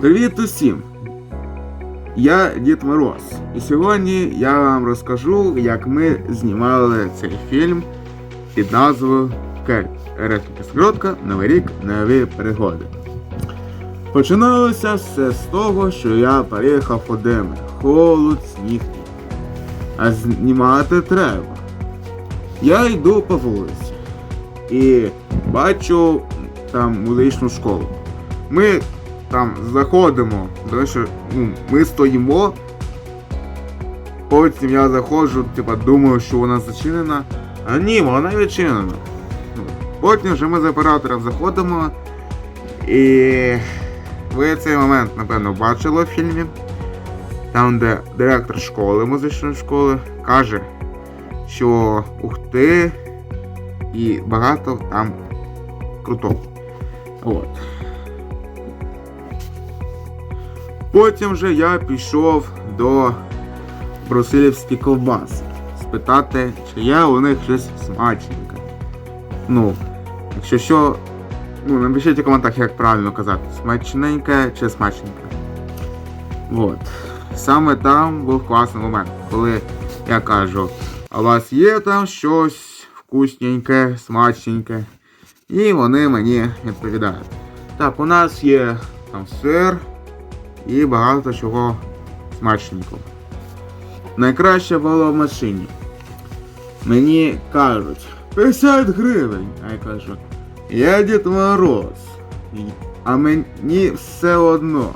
Привіт усім! Я Дід Мороз. І сьогодні я вам розкажу, як ми знімали цей фільм під назвою Кель. Рефіка Скротка, Новий рік, нові пригоди. Починалося все з того, що я переїхав у Демир. Холод, сніг. А знімати треба. Я йду по вулиці і бачу там музичну школу. Ми там заходимо, тому що ну, ми стоїмо. Потім я заходжу, типа думаю, що вона зачинена. А ні, вона відчинена. Ну, Потім вже ми з оператором заходимо. І ви цей момент, напевно, бачили в фільмі. Там, де директор школи, музичної школи, каже, що ух ти і багато там крутого. От. Потім же я пішов до брусилівських ковбас спитати, чи є у них щось смачненьке. Ну, якщо що, ну, напишіть у коментарях, як правильно казати, смачненьке чи смачненьке. От. Саме там був класний момент, коли я кажу, а у вас є там щось вкусненьке, смачненьке. І вони мені відповідають. Так, у нас є там сир і багато чого смачненького. Найкраще було в машині. Мені кажуть 50 гривень. А я кажу, я Дід Мороз. А мені все одно.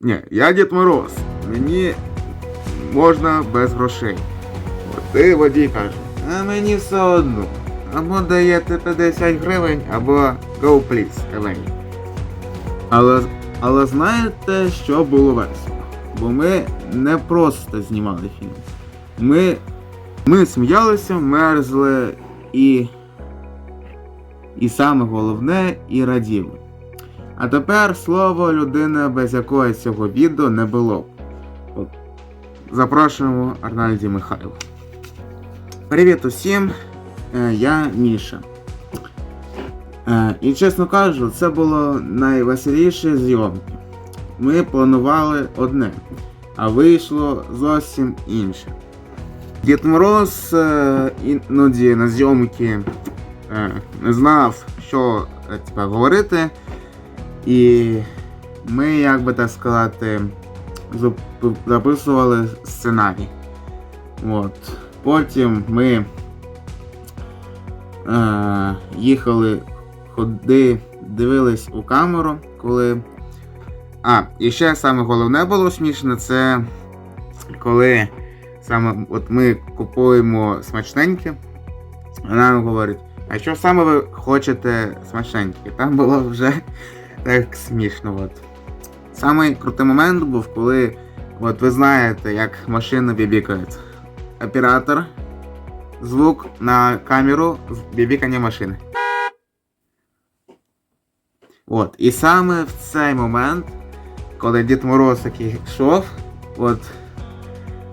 Ні, я Дід Мороз. Мені можна без грошей. От і водій каже, а мені все одно. Або даєте 50 гривень, або go please, кавені. Але, але знаєте, що було весело? Бо ми не просто знімали фільм. Ми, ми сміялися, мерзли і. І саме головне, і раділи. А тепер слово людини, без якої цього відео не було. От. Запрошуємо Арнальді Михайло. Привіт усім, Е, я Міша. Е, І чесно кажу, це було найвеселіші зйомки. Ми планували одне, а вийшло зовсім інше. Дід Мороз е, іноді на зйомки е, не знав, що е, говорити. І ми, як би так сказати, записували сценарій. От. Потім ми е, їхали ходи, дивились у камеру, коли. А, і ще саме головне було смішне, це коли саме от ми купуємо смачненьке, вона нам говорить, а що саме ви хочете смачненьке? Там було вже так смішно. От. Самий крутий момент був, коли от ви знаєте, як машини бібікають. Оператор, звук на камеру бібікання машини. От. І саме в цей момент, коли Дід Мороз такий йшов, от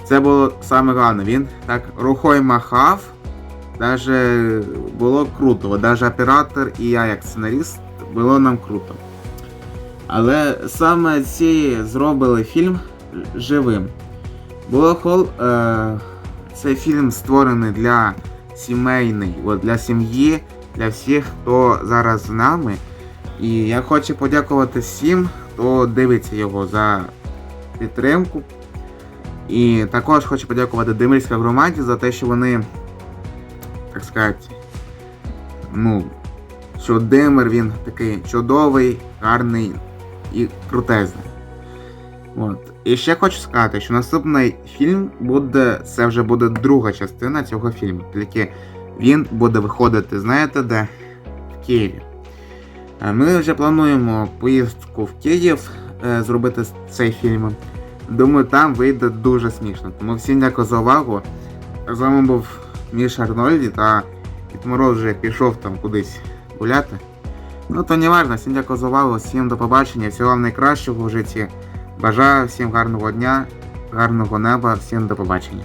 це було саме головне. Він так рукою махав. Даже було круто. Даже оператор і я, як сценаріст, було нам круто. Але саме ці зробили фільм живим. Було хол. Е, цей фільм створений для сімейний, от, для сім'ї, для всіх, хто зараз з нами. І я хочу подякувати всім, хто дивиться його за підтримку. І також хочу подякувати Демирській громаді за те, що вони, так сказати, ну, що Демир він такий чудовий, гарний і крутезний. От. І ще хочу сказати, що наступний фільм буде, це вже буде друга частина цього фільму. Тільки він буде виходити, знаєте де? В Києві. Е, Ми вже плануємо поїздку в Київ е, зробити цей фільм. Думаю, там вийде дуже смішно. Тому всім дякую за увагу. З вами був Міша Арнольді та Дід вже пішов там кудись гуляти. Ну то не важно, всім дякую за увагу, всім до побачення, всього вам найкращого в житті. Бажаю всім гарного дня, гарного неба, всім до побачення.